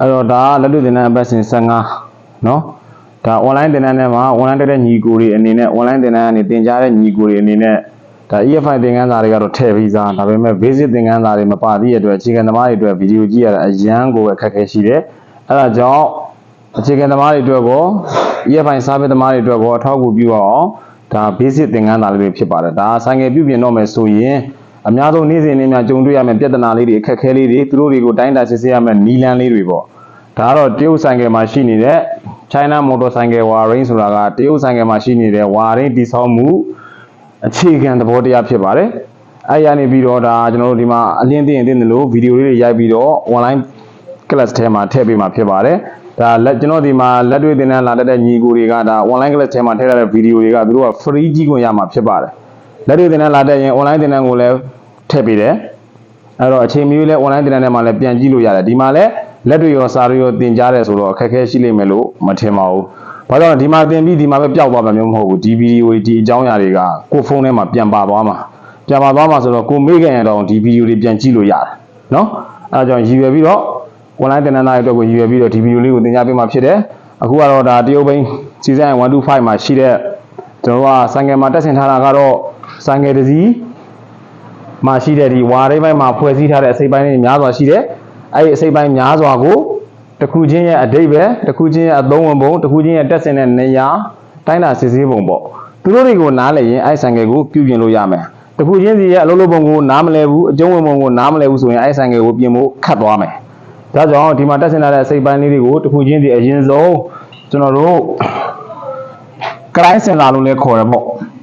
အဲ့တော့ဒါကလက်တွေ့သင်တန်းအပတ်စဉ်15เนาะဒါ online သင်တန်းထဲမှာ online တက်တဲ့ညီကိုတွေအနေနဲ့ online သင်တန်းကနေသင်ကြားတဲ့ညီကိုတွေအနေနဲ့ဒါ EFI သင်ခန်းစာတွေကတော့ထည့်ပြီးသားဒါပေမဲ့ basic သင်ခန်းစာတွေမပါသေးတဲ့အတွက်အခြေခံသမားတွေအတွက်ဗီဒီယိုကြည့်ရတာအရန်ကိုအခက်အခဲရှိတယ်အဲ့ဒါကြောင့်အခြေခံသမားတွေအတွက်ကော EFI စာပေသမားတွေအတွက်ကောအထောက်အကူပြုအောင်ဒါ basic သင်ခန်းစာလေးတွေဖြစ်ပါတယ်ဒါဆိုင်ငယ်ပြုပြင်တော့မယ်ဆိုရင် အများဆုံးနေ့စဉ်နေ့များကြုံတွေ့ရမယ့်ပြဿနာလေးတွေအခက်အခဲလေးတွေသူတို့တွေကိုတိုင်းတာစစ်ဆေးရမယ့်နီလန်းလေးတွေပေါ့ဒါကတော့တရုတ်ဆိုင်ကယ်မှာရှိနေတဲ့ China Motorcycle Wiring ဆိုတာကတရုတ်ဆိုင်ကယ်မှာရှိနေတဲ့ wiring တည်ဆောက်မှုအခြေခံသဘောတရားဖြစ်ပါတယ်။အဲဒီကနေပြီးတော့ဒါကျွန်တော်တို့ဒီမှာအလင်းသိရင်သိတယ်လို့ဗီဒီယိုလေးတွေရိုက်ပြီးတော့ online class ထဲမှာထည့်ပေးမှာဖြစ်ပါတယ်။ဒါလက်ကျွန်တော်ဒီမှာလက်တွေ့သင်တန်းလာတတ်တဲ့ညီကိုတွေကဒါ online class ထဲမှာထည့်ထားတဲ့ဗီဒီယိုတွေကသူတို့က free ကြည့်ခွင့်ရမှာဖြစ်ပါတယ်။ လက်တွေ့သင်တန်းလာတတ်ရင် online သင်တန်းကိုလည်းထည့်ပေးတယ်။အဲ့တော့အချိန်မီလဲ online တင်တဲ့ထဲမှာလည်းပြန်ကြည့်လို့ရတယ်ဒီမှာလည်းလက်တွေရောစာတွေရောတင်ကြားတယ်ဆိုတော့အခက်အခဲရှိလိမ့်မယ်လို့မထင်ပါဘူး။ဘာကြောင့်လဲဒီမှာတင်ပြီးဒီမှာပဲပျောက်သွားမှာမျိုးမဟုတ်ဘူးဒီဗီဒီယိုတွေဒီအကြောင်းအရာတွေကကိုယ်ဖုန်းထဲမှာပြန်ပါသွားမှာပြန်ပါသွားမှာဆိုတော့ကိုမေ့ခဲ့ရင်တော့ဒီဗီဒီယိုတွေပြန်ကြည့်လို့ရတယ်နော်။အဲ့ဒါကြောင့်ရည်ရွယ်ပြီးတော့ online တင်တဲ့သားတွေအတွက်ကိုရည်ရွယ်ပြီးတော့ဒီဗီဒီယိုလေးကိုတင်ကြားပေးမှာဖြစ်တယ်။အခုကတော့ဒါတရုတ်ဘိန်း season 125မှာရှိတဲ့ကျွန်တော်တို့ကဆိုင်ငယ်မှာတက်ဆင်ထားတာကတော့ ဆိုင်ငယ်တစ်စီးမှာရှိတဲ့ဒီဝါရိပိုင်းမှာဖွဲ့စည်းထားတဲ့အစိပ်ပိုင်းတွေများစွာရှိတယ်။အဲဒီအစိပ်ပိုင်းများစွာကိုတစ်ခုချင်းရဲ့အတိတ်ပဲတစ်ခုချင်းရဲ့အသုံးဝင်ပုံတစ်ခုချင်းရဲ့တက်ဆင်တဲ့နေရာတိုင်းတာစစ်ဆေးပုံပေါ့။သူတို့တွေကိုနားလည်ရင်အဲဒီဆိုင်ကယ်ကိုပြုပြင်လို့ရမယ်။တစ်ခုချင်းစီရဲ့အလုပ်လုပ်ပုံကိုနားမလဲဘူးအကျုံးဝင်ပုံကိုနားမလဲဘူးဆိုရင်အဲဒီဆိုင်ကယ်ကိုပြင်ဖို့ခတ်သွားမယ်။ဒါကြောင့်ဒီမှာတက်ဆင်ထားတဲ့အစိပ်ပိုင်းလေးတွေကိုတစ်ခုချင်းစီအရင်ဆုံးကျွန်တော်တို့ client center လို့လည်းခေါ်တယ်ပေါ့။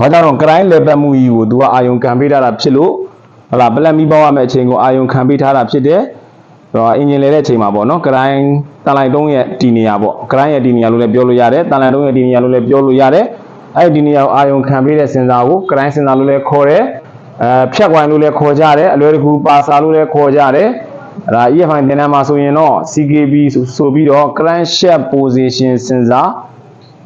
ဘာကြောင့်တော့ grind လေပတ်မှုကြီးကို तू ကအာယုံခံပေးထားတာဖြစ်လို့ဟလာပလက်မီပေါက်ရမယ့်အချိန်ကိုအာယုံခံပေးထားတာဖြစ်တယ်။ဟောအင်ဂျင်လေတဲ့အချိန်မှာပေါ့နော် grind တန်လိုက်တုံးရဲ့တီနေရပေါ့ grind ရဲ့တီနေရလို့လည်းပြောလို့ရတယ်တန်လိုက်တုံးရဲ့တီနေရလို့လည်းပြောလို့ရတယ်။အဲ့ဒီတီနေရကိုအာယုံခံပေးတဲ့စင်စာကို grind စင်စာလို့လည်းခေါ်တယ်။အဲဖြတ်ကွိုင်းလို့လည်းခေါ်ကြတယ်အလွယ်တကူပါစာလို့လည်းခေါ်ကြတယ်။အဲ့ဒါ EFI တင်တန်းမှာဆိုရင်တော့ CKB ဆိုဆိုပြီးတော့ crank shaft position စ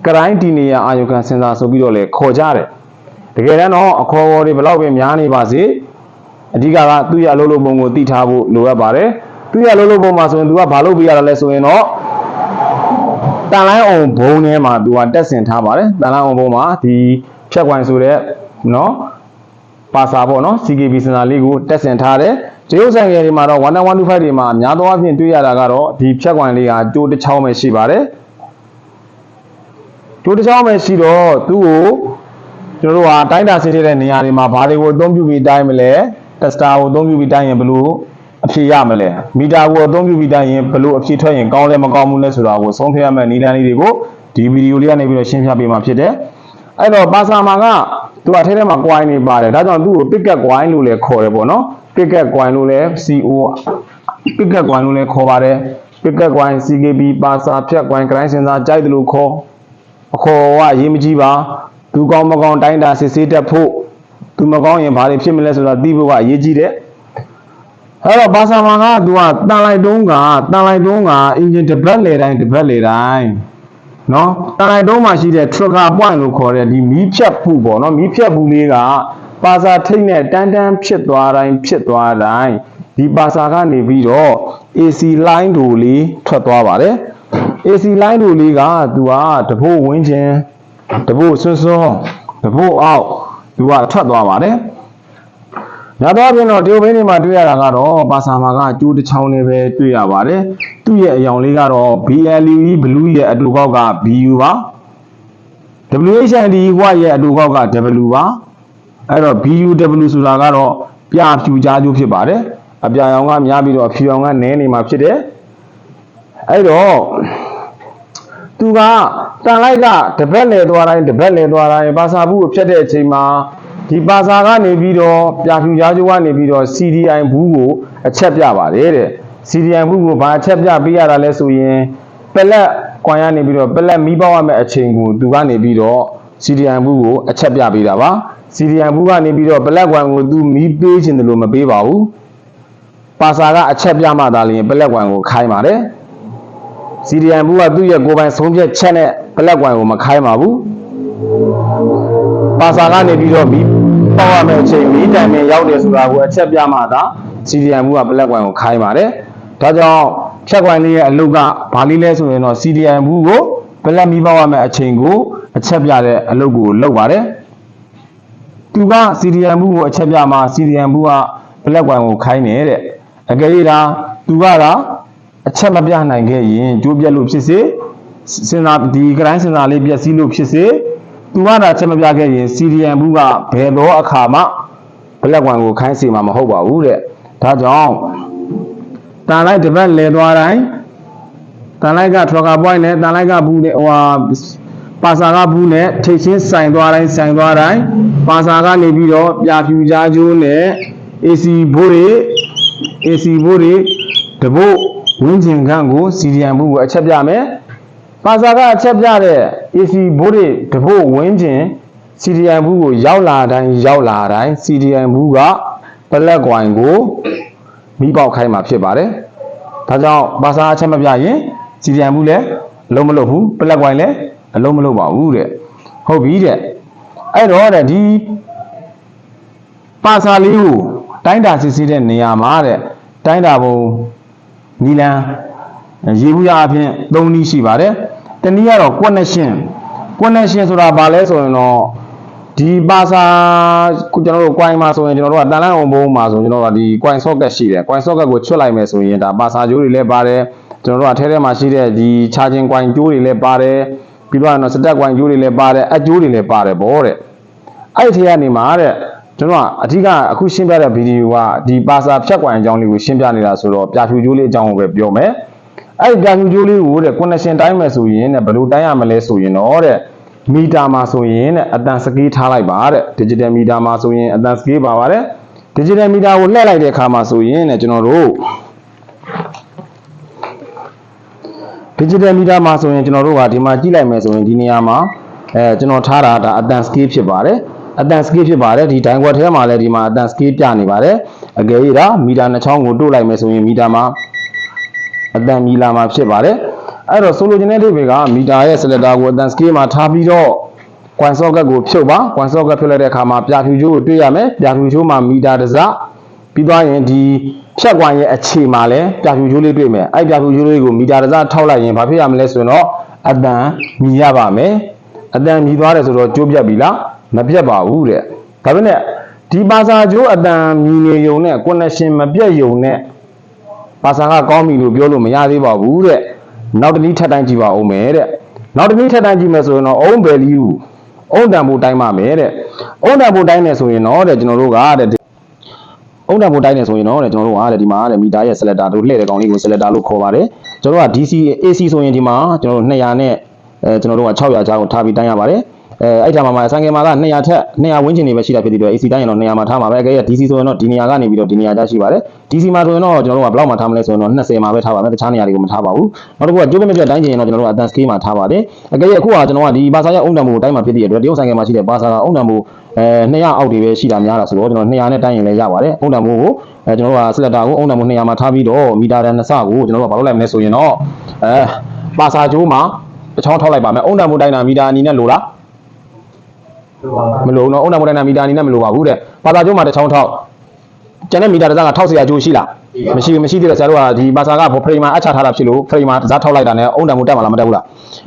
င်စာ grind တီနေရအာယုံခံစင်စာဆိုပြီးတော့လည်းခေါ်ကြတယ်။တကယ်တမ်းတော့အခေါ်အဝေါ်တွေဘယ်လောက်ပဲများနေပါစေအဓိကကသူ့ရဲ့အလုပ်လုပ်ပုံကိုသိထားဖို့လိုအပ်ပါတယ်သူ့ရဲ့အလုပ်လုပ်ပုံမှာဆိုရင်သူကဘာလုပ်ပြရတာလဲဆိုရင်တော့တန်လိုင်းအောင်ဘုံထဲမှာသူကတက်ဆင်ထားပါတယ်တန်လိုင်းအောင်ဘုံမှာဒီဖြတ်ကွိုင်းဆိုတဲ့နော်ပါစာပေါ့နော် CKB စင်တာလေးကိုတက်ဆင်ထားတယ်တရုတ်ဆိုင်ငယ်တွေမှာတော့11125တွေမှာအများသောအားဖြင့်တွေ့ရတာကတော့ဒီဖြတ်ကွိုင်းလေးကကြိုးတစ်ချောင်းပဲရှိပါတယ် ကြိုးတစ်ချောင်းပဲရှိတော့သူ့ကိုကျွန်တော်တို့ဟာတိုင်းတာစစ်တဲ့နေရာတွေမှာဘာတွေကိုအသုံးပြုပြီးတိုင်းမလဲတက်စတာကိုအသုံးပြုပြီးတိုင်းရင်ဘယ်လိုအဖြေရမလဲမီတာကိုအသုံးပြုပြီးတိုင်းရင်ဘယ်လိုအဖြေထွက်ရင်ကောင်းလဲမကောင်းဘူးလဲဆိုတာကိုဆုံးဖြတ်ရမယ့်နည်းလမ်းလေးတွေကိုဒီဗီဒီယိုလေးကနေပြီးတော့ရှင်းပြပေးမှာဖြစ်တယ်အဲ့တော့ပါစာမာကသူကထဲထဲမှာ coin နေပါတယ်ဒါကြောင့်သူ့ကို picket coin လို့လည်းခေါ်တယ်ပေါ့နော် picket coin လို့လည်း CO picket coin လို့လည်းခေါ်ပါတယ် picket coin CKB ပါစာဖြတ် coin ဂရိုင်းစင်စာကြိုက်တယ်လို့ခေါ် အခေါ်ကအရေးမကြီးပါသူကောင်းမကောင်းတိုင်းတာစစ်ဆေးတတ်ဖို့သူမကောင်းရင်ဘာတွေဖြစ်မလဲဆိုတာသိဖို့ကအရေးကြီးတယ်အဲ့တော့ဘာသာမန်ကသူကတန်လိုက်တုံးကတန်လိုက်တုံးကအင်ဂျင်တစ်ပတ်လေတိုင်းတစ်ပတ်လေတိုင်းနော်တန်လိုက်တုံးမှာရှိတဲ့ trigger point လို့ခေါ်တဲ့ဒီမီးဖြတ်ဖို့ပေါ့နော်မီးဖြတ်ဖို့လေးကပါစာထိတ်နဲ့တန်းတန်းဖြစ်သွားတိုင်းဖြစ်သွားတိုင်းဒီပါစာကနေပြီးတော့ AC line တို့လေးထွက်သွားပါတယ် AC line တို့လေးကသူကတဘို့ဝင်းချင်းတဘို့ဆွန်းဆွန်းတဘို့အောက်သူကထွက်သွားပါတယ်။ညာတော့ပြင်တော့တရုတ်ဘင်းတွေမှာတွေ့ရတာကတော့ပါစာမာကကျိုးတစ်ချောင်းနဲ့ပဲတွေ့ရပါတယ်။သူ့ရဲ့အယောင်လေးကတော့ BLE blue ရဲ့အတူကောက်က BU ပါ။ WHID ဝရဲ့အတူကောက်က W ပါ။အဲ့တော့ BUW ဆိုတာကတော့ပြဖြူကြားကျိုးဖြစ်ပါတယ်။အပြာရောင်ကများပြီးတော့အဖြူရောင်ကနည်းနေမှာဖြစ်တယ်။ အဲ့တော့သူကတန်လိုက်ကတပတ်လေသွားတိုင်းတပတ်လေသွားတိုင်းပါစာဘူးကိုဖြတ်တဲ့အချိန်မှာဒီပါစာကနေပြီးတော့ပြဖြူကြားကျိုးကနေပြီးတော့ CDI ဘူးကိုအချက်ပြပါတယ်တဲ့ CDI ဘူးကိုဘာအချက်ပြပေးရတာလဲဆိုရင်ပလက်ကွန်ရနေပြီးတော့ပလက်မီးပေါက်ရမယ့်အချိန်ကိုသူကနေပြီးတော့ CDI ဘူးကိုအချက်ပြပေးတာပါ CDI ဘူးကနေပြီးတော့ပလက်ကွန်ကိုသူမီးပေးခြင်းတယ်လို့မပေးပါဘူးပါစာကအချက်ပြမှသာလျှင်ပလက်ကွန်ကိုခိုင်းပါတယ် စီဒီအမ်ဘူးကသူ့ရဲ့ကိုယ်ပိုင်ဆုံးဖြတ်ချက်နဲ့ဘလက်ကွန်ကိုမခိုင်းပါဘူးပါစာကနေပြီးတော့မီးပပေါက်ရမယ့်အချိန်မီတိုင်ပင်ရောက်တယ်ဆိုတာကိုအချက်ပြမှသာ CDM ဘူးကပလက်ကွိုင်ကိုခိုင်းပါတယ်ဒါကြောင့်ဖြတ်ကွိုင်လေးရဲ့အလုပ်ကဘာလေးလဲဆိုရင်တော့ CDM ဘူးကိုပလက်မီးပေါက်ရမယ့်အချိန်ကိုအချက်ပြတဲ့အလုပ်ကိုလုပ်ပါတယ်သူက CDM ဘူးကိုအချက်ပြမှာ CDM ဘူးကပလက်ကွိုင်ကိုခိုင်းတယ်တဲ့အကယ်၍ဒါသူကတော့ အချက်မပြနိုင်ခဲ့ရင်ကြိုးပြက်လို့ဖြစ်စေစဉ်းစားဒီကတိုင်းစဉ်းစားလေးပြက်စီးလို့ဖြစ်စေသူကတော့အချက်မပြခဲ့ရင် CDM ဘူးကဘယ်တော့အခါမှဘလက်ကွန်ကိုခိုင်းစီမှာမဟုတ်ပါဘူးတဲ့ဒါကြောင့်တန်လိုက်တစ်ပတ်လဲသွားတိုင်းတန်လိုက်ကထရကာပွိုင်းနဲ့တန်လိုက်ကဘူးနဲ့ဟိုဟာပါစာကဘူးနဲ့ထိတ်ချင်းဆိုင်သွားတိုင်းဆိုင်သွားတိုင်းပါစာကနေပြီးတော့ပြဖြူကြားကျိုးနဲ့ AC ဘိုးတွေ AC ဘိုးတွေတပုတ် ဝင်းကျင်ခန့်ကို CDM ဘူးကိုအချက်ပြမယ်ပါစာကအချက်ပြတဲ့ AC ဘိုးတွေတပုတ်ဝင်းကျင် CDM ဘူးကိုရောက်လာတိုင်းရောက်လာတိုင်း CDM ဘူးကပလက်ကွိုင်ကိုမိပေါက်ခိုင်းမှာဖြစ်ပါတယ်။ဒါကြောင့်ဘာသာအချက်မပြရင် CDM ဘူးလည်းအလုံးမလုံးဘူးပလက်ကွိုင်လည်းအလုံးမလုံးပါဘူးတဲ့။ဟုတ်ပြီတဲ့။အဲ့တော့တဲ့ဒီပါစာလေးကိုတိုင်းတာစစ်ဆေးတဲ့နေရာမှာတဲ့တိုင်းတာပုံ နီလန်ရေဘူးရအဖြစ်၃နည်းရှိပါတယ်။တနည်းကတော့ connection connection ဆိုတာဘာလဲဆိုရင်တော့ဒီပါစာကိုကျွန်တော်တို့ coin မှာဆိုရင်ကျွန်တော်တို့ကတန်လန့်အောင်ဘုံမှာဆိုရင်ကျွန်တော်တို့ကဒီ coin socket ရှိတယ် coin socket ကိုချွတ်လိုက်မယ်ဆိုရင်ဒါပါစာကြိုးတွေလည်းပါတယ်ကျွန်တော်တို့ကထဲထဲမှာရှိတဲ့ဒီ charging coin ကြိုးတွေလည်းပါတယ်ပြီးတော့တော့ stack coin ကြိုးတွေလည်းပါတယ်အကြိုးတွေလည်းပါတယ်ဗောတဲ့အဲ့ဒီထဲကနေမှာတဲ့ ကျွန်တော်ကအဓိကအခုရှင်းပြတဲ့ဗီဒီယိုကဒီပါစာဖြတ် coin အကြောင်းလေးကိုရှင်းပြနေတာဆိုတော့ပြဖြူကြိုးလေးအကြောင်းကိုပဲပြောမယ်အဲ့ဒီပြဖြူကြိုးလေးကိုတဲ့ connection တိုင်းမယ်ဆိုရင်တဲ့ဘယ်လိုတိုင်းရမလဲဆိုရင်တော့တဲ့မီတာမှာဆိုရင်တဲ့အတန်စကေးထားလိုက်ပါတဲ့ digital meter မှာဆိုရင်အတန်စကေးပါပါတယ် digital meter ကိုလှည့်လိုက်တဲ့အခါမှာဆိုရင်တဲ့ကျွန်တော်တို့ digital meter မှာဆိုရင်ကျွန်တော်တို့ကဒီမှာကြည့်လိုက်မယ်ဆိုရင်ဒီနေရာမှာအဲကျွန်တော်ထားတာဒါအတန် scale ဖြစ်ပါတယ် အတန် scale ဖြစ်ပါတယ်ဒီ dine word ထဲမှာလည်းဒီမှာအတန် scale ပြနေပါတယ်အကယ်၍ဒါမီတာနှစ်ချောင်းကိုတို့လိုက်မယ်ဆိုရင်မီတာမှာအတန်မီလာမှာဖြစ်ပါတယ်အဲ့တော့ဆိုလိုချင်တဲ့ဒိဗေကမီတာရဲ့ selector ကိုအတန် scale မှာထားပြီးတော့ coin socket ကိုဖြုတ်ပါ coin socket ဖြုတ်လိုက်တဲ့အခါမှာပြဖြူချိုးကိုတွေ့ရမယ်ပြဖြူချိုးမှာမီတာတစ်စပြီးသွားရင်ဒီဖြတ် coin ရဲ့အခြေမှာလည်းပြဖြူချိုးလေးတွေ့မယ်အဲ့ပြဖြူချိုးလေးကိုမီတာတစ်စထောက်လိုက်ရင်ဘာဖြစ်ရမလဲဆိုရင်တော့အတန်မြည်ရပါမယ်အတန်မြည်သွားတယ်ဆိုတော့ကျိုးပြတ်ပြီလား မပြတ်ပါဘူးတဲ့ဒါပေမဲ့ဒီပါစာကျိုးအတန်မြည်နေုံနဲ့ connection မပြတ်ယုံနဲ့ပါစာကကောင်းပြီလို့ပြောလို့မရသေးပါဘူးတဲ့နောက်တစ်နည်းထပ်တိုင်းကြည့်ပါဦးမယ်တဲ့နောက်တစ်နည်းထပ်တိုင်းကြည့်မယ်ဆိုရင်တော့ own value အုံတန်ဖို့တိုင်းပါမယ်တဲ့အုံတန်ဖို့တိုင်းနေဆိုရင်တော့တဲ့ကျွန်တော်တို့ကတဲ့အုံတန်ဖို့တိုင်းနေဆိုရင်တော့တဲ့ကျွန်တော်တို့ကတဲ့ဒီမှာတဲ့မီတာရဲ့ selector တို့လှည့်တဲ့ကောင်လေးကို selector လို့ခေါ်ပါတယ်ကျွန်တော်တို့က DC AC ဆိုရင်ဒီမှာကျွန်တော်တို့200နဲ့အဲကျွန်တော်တို့က600ချားကိုထားပြီးတိုင်းရပါတယ် အဲအဲ့ဒီမှာမှာဆိုင်ကယ်မှာက200ထက်200ဝန်းကျင်နေပဲရှိတာဖြစ်ပြီးတော့ AC တိုင်းရင်တော့200မှာထားမှာပဲအကယ်၍ DC ဆိုရင်တော့ဒီနေရာကနေပြီးတော့ဒီနေရာကျရှိပါတယ် DC မှာဆိုရင်တော့ကျွန်တော်တို့ကဘယ်လောက်မှာထားမလဲဆိုရင်တော့20မှာပဲထားပါမယ်တခြားနေရာတွေကိုမထားပါဘူးနောက်တစ်ခုကကြိုးပမပြတ်တိုင်းကျင်ရင်တော့ကျွန်တော်တို့ကအတန် scale မှာထားပါတယ်အကယ်၍အခုကကျွန်တော်ကဒီဘာသာရဲ့အုံတံမို့တိုင်းမှာဖြစ်တဲ့အတွက်တရုတ်ဆိုင်ကယ်မှာရှိတဲ့ဘာသာကအုံတံမို့အဲ200အောက်တွေပဲရှိတာများတာဆိုတော့ကျွန်တော်200နဲ့တိုင်းရင်လည်းရပါတယ်အုံတံမို့ကိုအဲကျွန်တော်တို့က selector ကိုအုံတံမို့200မှာထားပြီးတော့မီတာတန်2ဆကိုကျွန်တော်တို့ကဘာလုပ်လိုက်မလဲဆိုရင်တော့အဲဘာသာကျိုးမှာတစ်ချောင်းထောက်လိုက်ပါမယ်အုံတံမို့တိုင်းတာမီတာအနေနဲ့လိုလား မလိုတော့အုံနာမိုဒိုင်နာမီတာအနေနဲ့မလိုပါဘူးတဲ့ဘာသာကျုံးမှာတစ်ချောင်းထောက်ကျန်တဲ့မီတာတစ်စားကထောက်เสียကြိုးရှိလားမရှိဘူးမရှိသေးတယ်ဆရာတို့ကဒီဘာသာကဖရိမာအချထားတာဖြစ်လို့ဖရိမာတစ်စားထောက်လိုက်တာနဲ့အုံတံမိုတက်မှာလားမတက်ဘူးလား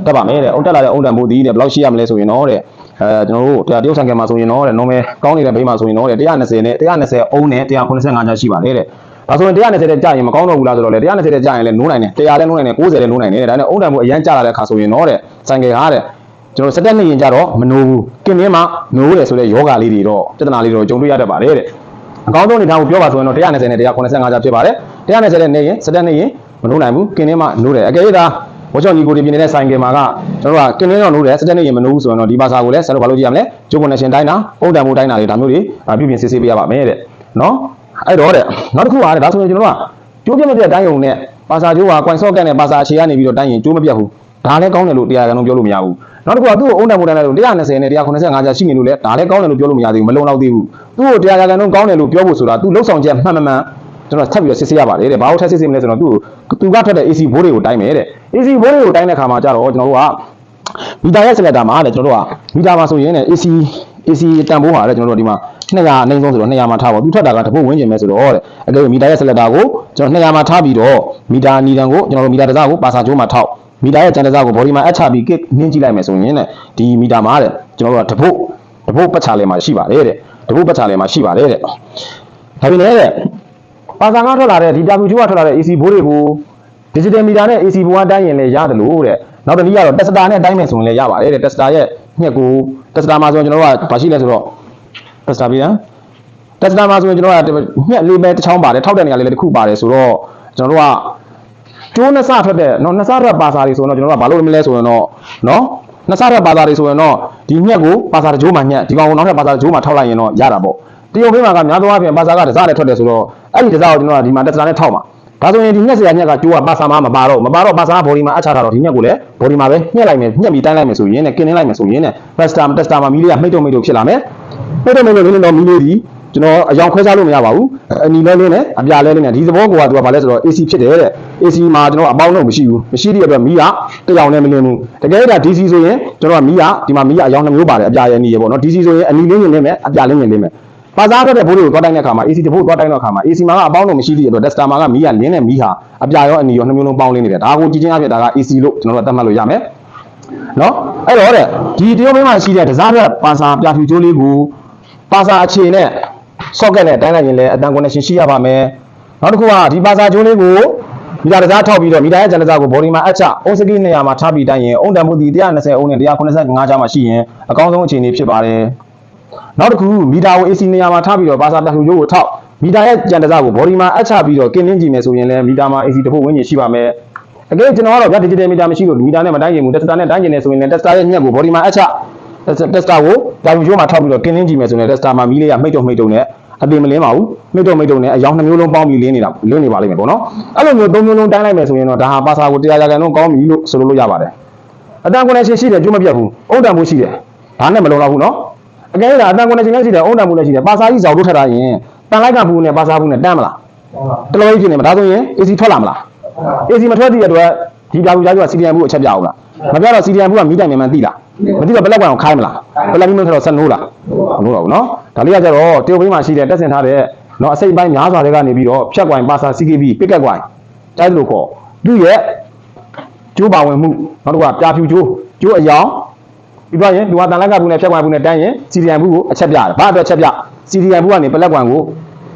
တက်ပါမယ်တဲ့အုံတက်လာတဲ့အုံတံမိုဒီတဲ့ဘယ်လောက်ရှိရမလဲဆိုရင်တော့တဲ့အဲကျွန်တော်တို့တရားတရုတ်ဆိုင်ကမှာဆိုရင်တော့တဲ့ normal ကောင်းနေတဲ့ဘိန်းမှာဆိုရင်တော့တဲ့120နဲ့120အုံနဲ့185ကျရှိပါတယ်တဲ့ဒါဆိုရင်120တဲ့ကြာရင်မကောင်းတော့ဘူးလားဆိုတော့လေ120တဲ့ကြာရင်လည်းနိုးနိုင်တယ်100လည်းနိုးနိုင်တယ်90လည်းနိုးနိုင်တယ်တဲ့ဒါနဲ့အုံတံမိုအရန်ကြာလာတဲ့အခါဆိုရင်တော့တဲ့ဆိုင်ကဟာတဲ့ ကျွန်တော်စက်တက်နေရင်ကြတော့မနိုးဘူးကင်းင်းမှနိုးတယ်ဆိုတဲ့ယောဂလေးတွေတော့ပြဿနာလေးတွေတော့ကြုံတွေ့ရတတ်ပါတယ်တဲ့အကောင်းဆုံးအနေထားကိုပြောပါဆိုရင်တော့120နဲ့185ကျဖြစ်ပါတယ်120နဲ့နေရင်စက်တက်နေရင်မနိုးနိုင်ဘူးကင်းင်းမှနိုးတယ်အကယ်၍ဒါဝချော်ညီကိုတွေပြင်နေတဲ့ဆိုင်ကယ်မှာကကျွန်တော်တို့ကကင်းင်းတော့နိုးတယ်စက်တက်နေရင်မနိုးဘူးဆိုရင်တော့ဒီပါစာကိုလည်းဆက်လို့ဘာလို့ကြည့်ရမလဲဂျိုကွန်နက်ရှင်တိုင်းတာပုံတံမိုးတိုင်းတာတွေဒါမျိုးတွေပြုပြင်စစ်ဆေးပေးရပါမယ်တဲ့နော်အဲ့တော့တဲ့နောက်တစ်ခုကတဲ့ဒါဆိုရင်ကျွန်တော်ကကျိုးပြတ်မပြတ်တိုင်းုံနဲ့ပါစာကျိုးကကွန်ဆော့ကက်နဲ့ပါစာအခြေကနေပြီးတော့တိုင်းရင်ကျိုးမပြတ်ဘူး ဒါလည်းကောင်းတယ်လို့တရားကန်လုံးပြောလို့မရဘူးနောက်တစ်ခုကသူ့ကိုအုံတံမိုးတိုင်းလိုက်လို့120နဲ့185ကျရှိနေလို့လည်းဒါလည်းကောင်းတယ်လို့ပြောလို့မရသေးဘူးမလုံလောက်သေးဘူးသူ့ကိုတရားကန်လုံးကောင်းတယ်လို့ပြောဖို့ဆိုတာသူ့လုံဆောင်ချက်မှန်မှန်မှန်ကျွန်တော်ထပ်ပြီးတော့စစ်ဆေးရပါတယ်တဲ့ဘာလို့ထပ်စစ်ဆေးမလဲဆိုတော့သူ့ကိုသူကထွက်တဲ့ AC ဘိုးတွေကိုတိုင်းမယ်တဲ့ AC ဘိုးတွေကိုတိုင်းတဲ့ခါမှာကျတော့ကျွန်တော်တို့ကမီတာရဲ့စလက်တာမှာတဲ့ကျွန်တော်တို့ကမီတာမှာဆိုရင်တဲ့ AC AC တန်ဖိုးဟာလည်းကျွန်တော်တို့ဒီမှာ200အနည်းဆုံးဆိုတော့200မှာထားပါသူထွက်တာကတပုတ်ဝင်းကျင်ပဲဆိုတော့တဲ့အဲ့ဒါမီတာရဲ့ selector ကိုကျွန်တော်200မှာထားပြီးတော့မီတာနီတန်ကိုကျွန်တော်တို့မီတာတစ်စားကိုပါစာကျိုးမှာထောက် မီတာရဲ့ကျန်တစ်စားကို body မှာအပ်ချပြီး kick နှင်းကြည့်လိုက်မယ်ဆိုရင်တဲ့ဒီမီတာမှာတဲ့ကျွန်တော်တို့ကတပုတ်တပုတ်ပတ်ချလဲမှာရှိပါတယ်တဲ့တပုတ်ပတ်ချလဲမှာရှိပါတယ်တဲ့ဒါပေမဲ့တဲ့ပါစာကထွက်လာတဲ့ဒီ W2 ကထွက်လာတဲ့ AC ဘိုးတွေကို digital meter နဲ့ AC ဘိုးကတိုင်းရင်လည်းရတယ်လို့တဲ့နောက်တစ်နည်းကတော့ tester နဲ့တိုင်းမယ်ဆိုရင်လည်းရပါတယ်တဲ့ tester ရဲ့ညက်ကို tester မှာဆိုရင်ကျွန်တော်တို့ကဘာရှိလဲဆိုတော့ tester ပြန် tester မှာဆိုရင်ကျွန်တော်တို့ကညက်လေးပဲတစ်ချောင်းပါတယ်ထောက်တဲ့နေရာလေးလည်းတစ်ခုပါတယ်ဆိုတော့ကျွန်တော်တို့က ကျိုးနှစ်ဆထွက်တဲ့နော်နှစ်ဆထွက်ပါစာတွေဆိုရင်တော့ကျွန်တော်တို့ကဘာလို့မလဲဆိုရင်တော့နော်နှစ်ဆထွက်ပါစာတွေဆိုရင်တော့ဒီညက်ကိုပါစာတစ်ကြိုးမှညက်ဒီကောင်ကိုနောက်ထပ်ပါစာတစ်ကြိုးမှထောက်လိုက်ရင်တော့ရတာပေါ့တရုတ်ဖေးမှာကများသောအားဖြင့်ပါစာကတစ်စားနဲ့ထွက်တယ်ဆိုတော့အဲ့ဒီတစ်စားကိုကျွန်တော်ကဒီမှာ tester နဲ့ထောက်မှာဒါဆိုရင်ဒီညက်စရာညက်ကကျိုးကပါစာမှာမပါတော့မပါတော့ပါစာက body မှာအချထားတော့ဒီညက်ကိုလည်း body မှာပဲညက်လိုက်မယ်ညက်ပြီးတိုင်းလိုက်မယ်ဆိုရင်နဲ့ကင်းနေလိုက်မယ်ဆိုရင်နဲ့ tester tester မှာမီးလေးကမှိတ်တော့မှိတ်တော့ဖြစ်လာမယ်မှိတ်တော့မှိတ်တော့နည်းနည်းတော့မီးလေးဒီ ကျွန်တော်အယောင်ခွဲခြားလို့မရပါဘူးအနီလဲလေးနဲ့အပြာလဲလေးနဲ့ဒီသဘောကသူကဘာလဲဆိုတော့ AC ဖြစ်တယ်တဲ့ AC မှာကျွန်တော်အပေါင်းတော့မရှိဘူးမရှိတဲ့အတွက်မီးကတရောင်နဲ့မလင်းဘူးတကယ်ဒါ DC ဆိုရင်ကျွန်တော်ကမီးကဒီမှာမီးကအယောင်နှမျိုးပါတယ်အပြာရဲ့အနီရေပေါ့နော် DC ဆိုရင်အနီလေးညင်နေမယ်အပြာလေးညင်နေမယ်ပါစားထွက်တဲ့ဘိုးတွေကိုသွားတိုင်းတဲ့အခါမှာ AC တဘိုးသွားတိုင်းတဲ့အခါမှာ AC မှာကအပေါင်းတော့မရှိတဲ့အတွက် tester မှာကမီးကလင်းတဲ့မီးဟာအပြာရောအနီရောနှမျိုးလုံးပေါင်းလင်းနေတယ်ဒါကိုကြည့်ချင်းအဖြစ်ဒါက AC လို့ကျွန်တော်တို့ကသတ်မှတ်လို့ရမယ်နော်အဲ့တော့တဲ့ဒီတရုတ်ဘင်းမှာရှိတဲ့ဒစားပြပါစာပြဖြူကျိုးလေးကိုပါစာအခြေနဲ့ socket နဲ့တိုင်းလိုက်ရင်လည်းအတန် connection ရှိရပါမယ်နောက်တစ်ခုကဒီပါစာကျိုးလေးကိုမီတာတစားထောက်ပြီးတော့မီတာရဲ့ကျန်တစားကို body မှာအပ်ချအုံးစကိနေရာမှာထားပြီးတိုင်းရင်အုံးတန်မှုဒီ120အုံးနဲ့185ကြားမှာရှိရင်အကောင်းဆုံးအခြေအနေဖြစ်ပါတယ်နောက်တစ်ခုမီတာကို AC နေရာမှာထားပြီးတော့ပါစာပြဖြူကျိုးကိုထောက်မီတာရဲ့ကျန်တစားကို body မှာအပ်ချပြီးတော့ကင်းလင်းကြည့်မယ်ဆိုရင်လည်းမီတာမှာ AC တစ်ခုဝန်းကျင်ရှိပါမယ်အကယ်ကျွန်တော်ကတော့ဗျ digital meter မရှိလို့မီတာနဲ့မတိုင်းရင်ဘူး tester နဲ့တိုင်းကျင်နေဆိုရင်လည်း tester ရဲ့ညက်ကို body မှာအပ်ချ tester ကိုဒါမျိုးရိုးမှာထောက်ပြီးတော့ကင်းလင်းကြည့်မယ်ဆိုရင် tester မှာမီးလေးကမိတ်တုံမိတ်တုံနဲ့ အပြင်မလင်းပါဘူးမိတ်တုံမိတ်တုံနဲ့အယောင်နှမျိုးလုံးပေါင်းပြီးလင်းနေတာလင်းနေပါလိမ့်မယ်ပေါ့နော်အဲ့လိုမျိုးသုံးမျိုးလုံးတိုင်းလိုက်မယ်ဆိုရင်တော့ဒါဟာပါစာကိုတရားရာခိုင်နှုန်းကောင်းပြီလို့ဆိုလို့ရပါတယ်အတန် connection ရှိတယ်ကျိုးမပြတ်ဘူးအုံတန်မှုရှိတယ်ဒါနဲ့မလုံလောက်ဘူးနော်အကယ်၍ဒါအတန် connection လည်းရှိတယ်အုံတန်မှုလည်းရှိတယ်ပါစာကြီးဇောက်လို့ထက်တာရင်တန်လိုက်ကဘူးနဲ့ပါစာဘူးနဲ့တန်းမလားတလုံးကြီးဖြစ်နေမှာဒါဆိုရင် AC ထွက်လာမလား AC မထွက်သည့်အတွက်ဒီပြာဘူးကြားက CDM ဘူးအချက်ပြအောင်လားမပြတော့ CDM ဘူးကမီးတိုင်မြန်မှန်သိလား မသိတော့ဘလက်ကောင်ခိုင်းမလားဘလက်မီးမထွက်တော့ဆက်နိုးလားမနိုးတော့ဘူးနော်ဒါလေးကကြတော့တရုတ်ဘိန်းမှာရှိတဲ့တက်ဆင်ထားတဲ့နော်အစိတ်ပိုင်းများစွာတွေကနေပြီးတော့ဖြတ်ကွိုင်ပါစာ CKB ပစ်ကက်ကွိုင်တိုက်လို့ခေါ်သူ့ရဲ့ကျိုးပါဝင်မှုနောက်တစ်ခုကပြာဖြူကျိုးကျိုးအယောင်ပြီးတော့ရင်ဒီကတန်လက်ကဘူးနဲ့ဖြတ်ကွိုင်ဘူးနဲ့တန်းရင် CDM ဘူးကိုအချက်ပြတယ်ဘာအတွက်ချက်ပြ CDM ဘူးကနေဘလက်ကွိုင်ကို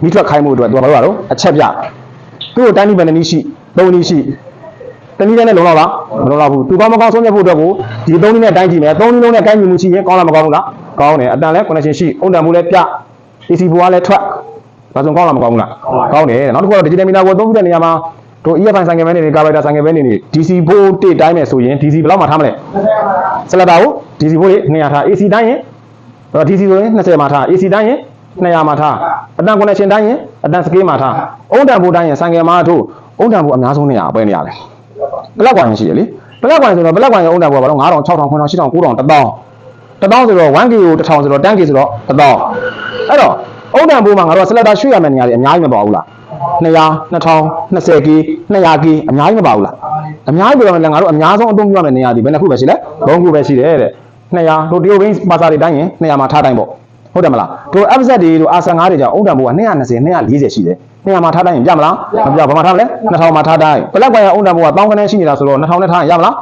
မိထွက်ခိုင်းမှုအတွက်သူကဘာလို့ရတော့အချက်ပြသူ့ကိုတိုင်းပြီးဘယ်နည်းရှိသုံးနည်းရှိ တနည်းနဲ့လုံလောက်လားမလုံလောက်ဘူးသူကောင်းမကောင်းဆုံးဖြတ်ဖို့အတွက်ကိုဒီသုံးနည်းနဲ့တိုင်းကြည့်မယ်သုံးနည်းလုံးနဲ့တိုင်းကြည့်မှုရှိရင်ကောင်းလားမကောင်းဘူးလားကောင်းတယ်အတန်လဲ connection ရှိအုံတန်မှုလဲပြ AC ဘွားလဲထွက်ဒါဆိုကောင်းလားမကောင်းဘူးလားကောင်းတယ်နောက်တစ်ခုကတော့ digital meter ကိုအသုံးပြုတဲ့နေရာမှာတို့ EFI ဆိုင်ကယ်ပဲနေနေကာဗိုက်တာဆိုင်ကယ်ပဲနေနေ DC ဘိုးတိတိုင်းမယ်ဆိုရင် DC ဘယ်လောက်မှထားမလဲ selector ကို DC ဘိုးလေး200ထား AC တိုင်းရင်တော့ DC ဆိုရင်20မှာထား AC တိုင်းရင်200မှာထားအတန် connection တိုင်းရင်အတန် scale မှာထားအုံတန်ဘိုးတိုင်းရင်ဆိုင်ကယ်မှာတို့အုံတန်ဘိုးအများဆုံးနေရာပဲနေရလဲ ဘလက်ကွိုင်ရှိရလေဘလက်ကွိုင်ဆိုတော့ဘလက်ကွိုင်ရဲ့အုံတန်ပေါ်ကတော့9000 6000 9000 9000 9000 1000 1000ဆိုတော့ 1K ကို1000ဆိုတော့ 10K ဆိုတော့1000အဲ့တော့အုံတန်ပေါ်မှာငါတို့ကစလက်တာရွှေ့ရမယ့်နေရာတွေအများကြီးမပါဘူးလား200 2000 20K 200K အများကြီးမပါဘူးလားအများကြီးပြောရမယ်ငါတို့အများဆုံးအသုံးပြုရမယ့်နေရာတွေဘယ်နှခုပဲရှိလဲ3ခုပဲရှိတယ်တဲ့200တို့တရုတ်ဘင်းပါစာတွေတိုင်းရင်200မှာထားတိုင်းပေါ့ ဟုတ်တယ်မလားတို့ FZ တွေတို့ R5 တွေကြောင့်အုံတန်ပေါ်က220 240ရှိတယ်200မှာထားတိုင်းရင်ပြမလားမပြဘာမှထားမလဲ2000မှာထားတိုင်းဘလက်ကွိုင်ရဲ့အုံတန်ပေါ်ကတောင်းကနေရှိနေတာဆိုတော့2000နဲ့ထားရင်ရမလား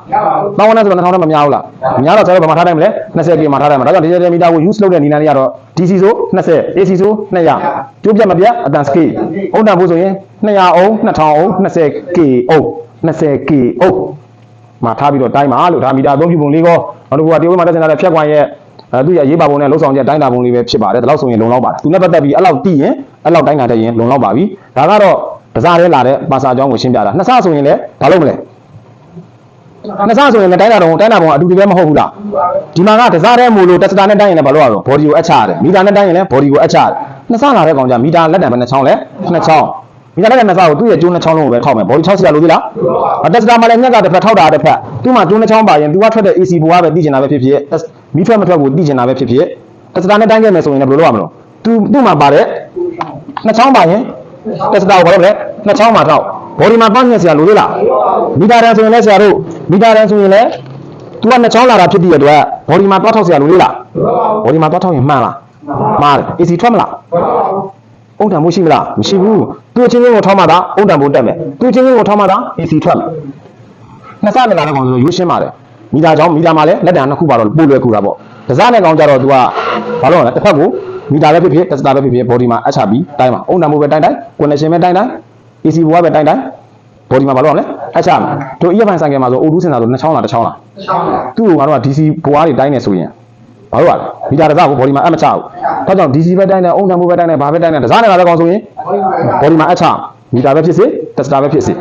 တောင်းကနေဆိုတော့2000နဲ့မများဘူးလားမများတော့ကျွန်တော်ဗမာထားတိုင်းမလဲ 20ကီမှာထားတိုင်းမှာဒါကြောင့် digital meter ကို use လုပ်တဲ့နည်းလမ်းတွေကတော့ DC ဆို20 AC ဆို200ကျိုးပြတ်မပြတ်အတန် scale အုံတန်ဖို့ဆိုရင်200အောင်2000အောင် 20k အောင် 20k အောင်မှာထားပြီးတော့တိုင်းမှာလို့ဒါမီတာအသုံးပြုပုံလေးကောနောက်တစ်ခုကတရုတ်မှာတက်စင်လာတဲ့ဖြတ်ကွိုင်းရဲ့ အဲသူ့ရဲ့ရေးပါပုံနဲ့လှုပ်ဆောင်ချက်တိုင်းတာပုံလေးပဲဖြစ်ပါတယ်ဒါလို့ဆိုရင်လုံလောက်ပါတယ်သူနဲ့ပတ်သက်ပြီးအဲ့လောက်တည်ရင်အဲ့လောက်တိုင်းတာတဲ့ရင်လုံလောက်ပါပြီဒါကတော့ဒစားရဲလာတဲ့ပါစာအကြောင်းကိုရှင်းပြတာနှစ်ဆဆိုရင်လည်းဘာလို့မလဲနှစ်ဆဆိုရင်လည်းတိုင်းတာတော့တိုင်းတာပုံကအတူတူပဲမဟုတ်ဘူးလားဒီမှာကတစားတဲ့မူလို့တက်စတာနဲ့တိုင်းရင်လည်းဘာလို့ရတော့ body ကိုအပ်ချရတယ်မီတာနဲ့တိုင်းရင်လည်း body ကိုအပ်ချရတယ်နှစ်ဆလာတဲ့ကောင်ကြမီတာလက်တံပဲနှစ်ချောင်းလဲနှစ်ချောင်းမီတာလက်တံနှစ်ဆကိုသူ့ရဲ့ကျိုးနှစ်ချောင်းလုံးကိုပဲထောက်မယ် body 60ရလို့သေးလားတက်စတာမှာလည်းညက်ကတစ်ဖက်ထောက်တာတစ်ဖက်သူ့မှာကျိုးနှစ်ချောင်းပါရင်သူကထွက်တဲ့ AC ဘိုးကပဲသိချင်တာပဲဖြစ်ဖြစ် မိထွက်မထွက်ကိုသိချင်တာပဲဖြစ်ဖြစ်တစတာနဲ့တိုင်းခဲ့မယ်ဆိုရင်လည်းဘယ်လိုလုပ်ရမလဲသူသူ့မှာပါတဲ့နှစ်ချောင်းပါရင်တစတာကိုဘာလုပ်လဲနှစ်ချောင်းမှာတော့ဘော်ဒီမှာပတ်ညက်ဆရာလိုလို့လားမိတာရန်ဆိုရင်လည်းဆရာတို့မိတာရန်ဆိုရင်လည်းသူကနှစ်ချောင်းလာတာဖြစ်ပြီးတော့ဘော်ဒီမှာတွားထောက်ဆရာလိုလို့လားဘော်ဒီမှာတွားထောက်ရင်မှန်လားမှားတယ် AC ထွက်မလားအုံတံမိုးရှိမလားမရှိဘူးသူချင်းချင်းကိုထောက်မှသာအုံတံမိုးတက်မယ်သူချင်းချင်းကိုထောက်မှသာ AC ထွက်မယ်နှစ်ဆမလာတော့ကောင်ဆိုရိုးရှင်းပါတယ် မီတာကြောင့်မီတာမှာလည်းလက်တံနှစ်ခုပါတော့ပို့လွယ်ကူတာပေါ့တစားနဲ့ကောင်ကြတော့ तू ကဘာလို့လဲတစ်ဖက်ကိုမီတာပဲဖြစ်ဖြစ်တက်စတာပဲဖြစ်ဖြစ် body မှာအပ်ချပြီးတိုင်းမှာအုံတံမိုးပဲတိုင်းတိုင်း connection ပဲတိုင်းတိုင်း AC ဘွားပဲတိုင်းတိုင်း body မှာဘာလို့လဲအပ်ချမယ်တို့ EFI ဆိုင်ကမှာဆို O2 စင်တာဆိုနှစ်ချောင်းလားတစ်ချောင်းလားသူ့ကိုငါတို့က DC ဘွားတွေတိုင်းနေဆိုရင်ဘာလို့လဲမီတာတစ်စကိုဘော်ဒီမှာအမချဘူးဒါကြောင့် DC ပဲတိုင်းတယ်အုံတံမိုးပဲတိုင်းတယ်ဘာပဲတိုင်းတယ်တစားနဲ့လာတဲ့ကောင်ဆိုရင်ဘော်ဒီမှာအချမီတာပဲဖြစ်စေတက်စတာပဲဖြစ်စေ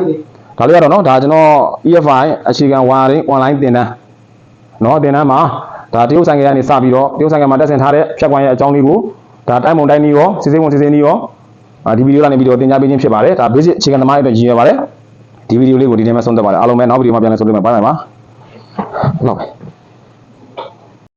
ဒါလေးကတော့နော်ဒါကျွန်တော် EFI အခြေခံဝါရင် online သင်တန်း နော်သင်တန်းမှာဒါတရုတ်ဆိုင်ကကနေစပြီးတော့တရုတ်ဆိုင်ကမှာတက်ဆင်ထားတဲ့ဖြတ်ကွမ်းရဲ့အကြောင်းလေးကိုဒါတိုင်းပုံတိုင်းနည်းရောစစ်စစ်ဝင်စစ်စစ်နည်းရောအာဒီဗီဒီယိုကနေပြီးတော့သင်ကြားပေးခြင်းဖြစ်ပါတယ်ဒါ basic အခြေခံသမားတွေအတွက်ရည်ရွယ်ပါတယ်ဒီဗီဒီယိုလေးကိုဒီနေ့မှဆုံးသက်ပါတယ်အားလုံးပဲနောက်ဗီဒီယိုမှာပြန်လည်ဆုံတွေ့မှာပါနိုင်ပါဟုတ်